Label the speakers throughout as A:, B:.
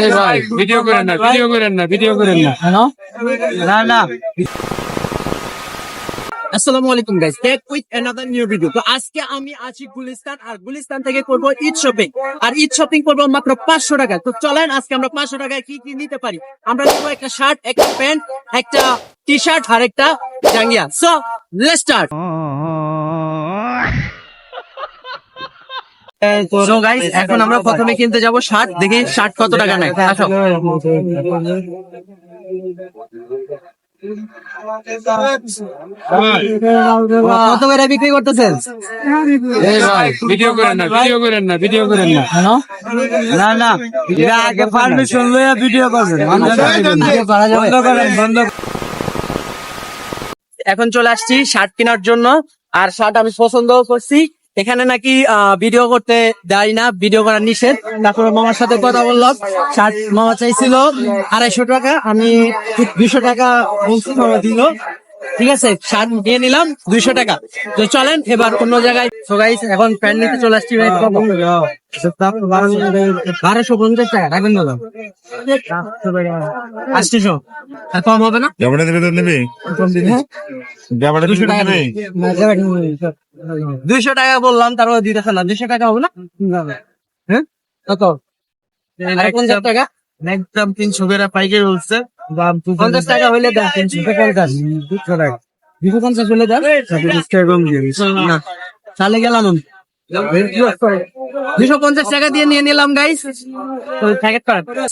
A: এই ভাই ভিডিও করেন না ভিডিও করেন না ভিডিও করেন না।
B: না না। আসসালামু আলাইকুম guys back with another new video তো আজকে আমি আছি গুলিস্তান আর গুলিস্তান থেকে করব ঈদ শপিং আর ঈদ শপিং করব মাত্র পাঁচশো টাকা তো চলেন আজকে আমরা পাঁচশো টাকায় কি কি নিতে পারি? আমরা নেব একটা শার্ট একটা প্যান্ট একটা টি শার্ট আর একটা জাঙ্গিয়া। সো লেটস স্টার্ট গাইস এখন আমরা প্রথমে কিনতে যাব শার্ট দেখি শার্ট কত টাকা নেয়। আসো। কত করে বিক্রি করতেছেন?
A: ভিডিও করেন না ভিডিও করেন না ভিডিও করেন না।
B: না না এটা আগে পারমিশন লইয়া ভিডিও করবেন বন্ধ করেন বন্ধ এখন চলে আসছি শার্ট কেনার জন্য। আর শার্ট আমি পছন্দ করছি। এখানে নাকি ভিডিও করতে দেয় না ভিডিও করার নিষেধ। তারপরে মামার সাথে কথা বললাম। মামা চাইছিল আড়াইশো টাকা, আমি দুশো টাকা বলছি দিল। ঠিক আছে? শার্ট নিয়ে নিলাম দুইশো টাকা। তো চলেন এবার অন্য জায়গায় এখন প্যান্ট নিতে চলে আসছি বারোশো পঞ্চাশ টাকা রাখবেন দাদা। আটশো আর কম হবে না? দুইশো টাকা বললাম তারপর দিতেছে না দুইশো টাকা হবে না? হ্যাঁ? কত? পঞ্চাশ টাকা
C: একদম তিনশো করে পাইকারি বলছে। দাম
B: পঞ্চাশ টাকা হইলে দেন দুশো পঞ্চাশ হলে দেন না। তাহলে গেলাম আমি। দুশো পঞ্চাশ টাকা দিয়ে নিয়ে নিলাম গাইস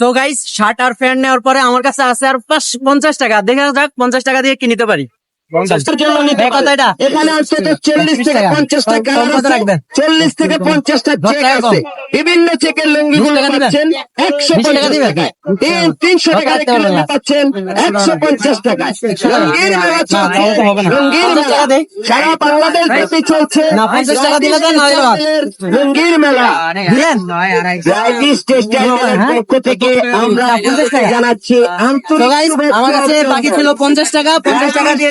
B: সো গাইস শার্ট আর প্যান্ট নেওয়ার পরে আমার কাছে আছে আর পঞ্চাশ টাকা। দেখা যাক পঞ্চাশ টাকা দিয়ে কিনতে পারি?
D: এখানে আছে চল্লিশ থেকে পঞ্চাশ টাকা
B: রাখবেন?
D: চল্লিশ থেকে পঞ্চাশটা চেক আছে। বিভিন্ন চেকের লুঙ্গি বিশগুলো
B: টাকা দিবেন?
D: পাচ্ছেন একশো পঞ্চাশ টাকায়। তিনশো টাকার একটি লুঙ্গি পাচ্ছেন একশো পঞ্চাশ টাকায়। লুঙ্গির মেলা চলছে। লুঙ্গির মেলা। সারা বাংলাদেশ ব্যাপী। লুঙ্গির মেলা।
B: হ্যাঁ?
D: পক্ষ থেকে আমরা জানাচ্ছি আন্তরিক
B: আমার কাছে। বাকি ছিল পঞ্চাশ টাকা। পঞ্চাশ টাকা দিয়ে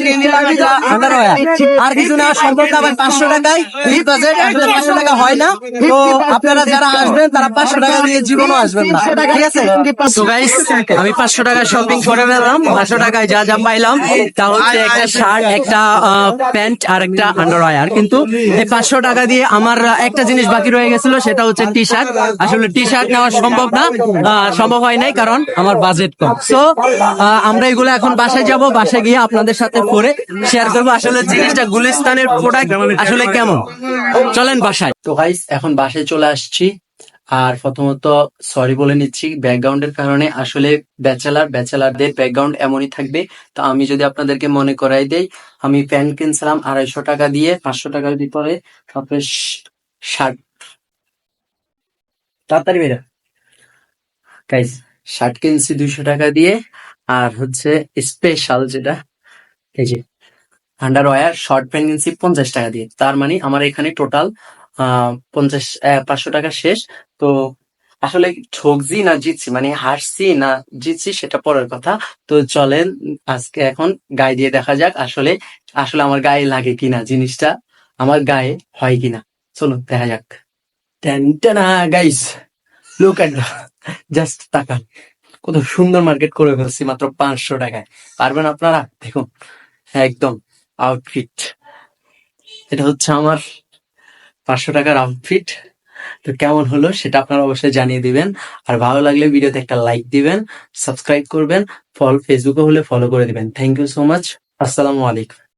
B: আর কিছু না পাঁচশো টাকায়। এই বাজেট আসলে পাঁচশো টাকা হয় না। তো আপনারা যারা আসবেন তারা পাঁচশো টাকা দিয়ে জীবনও আসবেন না। ঠিক আছে? তো গাইস আমি পাঁচশো টাকা শপিং করে নিলাম পাঁচশো টাকায় যা যা পাইলাম তা হচ্ছে একটা শার্ট একটা প্যান্ট আর একটা আন্ডারওয়্যার কিন্তু এই পাঁচশো টাকা দিয়ে আমার একটা জিনিস বাকি রয়ে গেছিল সেটা হচ্ছে টি শার্ট আসলে টি শার্ট নেওয়া সম্ভব না আহ, সম্ভব হয় নাই কারণ আমার বাজেট কম। সো আমরা এগুলো এখন বাসায় যাব বাসায় গিয়ে আপনাদের সাথে পরে শেয়ার করব আসলে জিনিসটা গুলিস্তানের প্রোডাক্ট আসলে কেমন? চলেন বাসায়। তো গাইস এখন বাসায় চলে আসছি। আর প্রথমত সরি বলে নিচ্ছি ব্যাকগ্রাউন্ডের কারণে আসলে ব্যাচেলার ব্যাচেলারদের ব্যাকগ্রাউন্ড এমনই থাকবে। তো আমি যদি আপনাদেরকে মনে করাই দেই, আমি প্যান্ট কিনছিলাম আড়াইশো টাকা দিয়ে, পাঁচশো টাকার ভিতরে তারপরে শার্ট তাড়াতাড়ি বেরো। গাইস শার্ট কিনছি দুইশো টাকা দিয়ে, আর হচ্ছে স্পেশাল যেটা, এই যে। আন্ডারওয়্যার শর্ট কিনছি পঞ্চাশ টাকা দিয়ে। তার মানে আমার এখানে টোটাল পঞ্চাশ পাঁচশো টাকা শেষ। তো আসলে ঠকছি না জিতছি? মানে হাসছি না জিতছি সেটা পরের কথা। তো চলেন আজকে এখন গায়ে দিয়ে দেখা যাক আসলে আসলে আমার গায়ে লাগে কিনা জিনিসটা, আমার গায়ে হয় কিনা। চলুন, দেখা যাক। টেনটেনা গাইস লুক জাস্ট তাকান। কত সুন্দর মার্কেট করে ফেলছি মাত্র পাঁচশো টাকায়। পারবেন আপনারা? দেখুন, একদম। আউটফিট এটা হচ্ছে আমার পাঁচশো টাকার আউটফিট তো কেমন হলো সেটা আপনারা অবশ্যই জানিয়ে দিবেন। আর ভালো লাগলে ভিডিওতে একটা লাইক দিবেন সাবস্ক্রাইব করবেন, ফল ফেসবুকে হলে ফলো করে দিবেন। থ্যাংক ইউ সো মাচ আসসালামু আলাইকুম।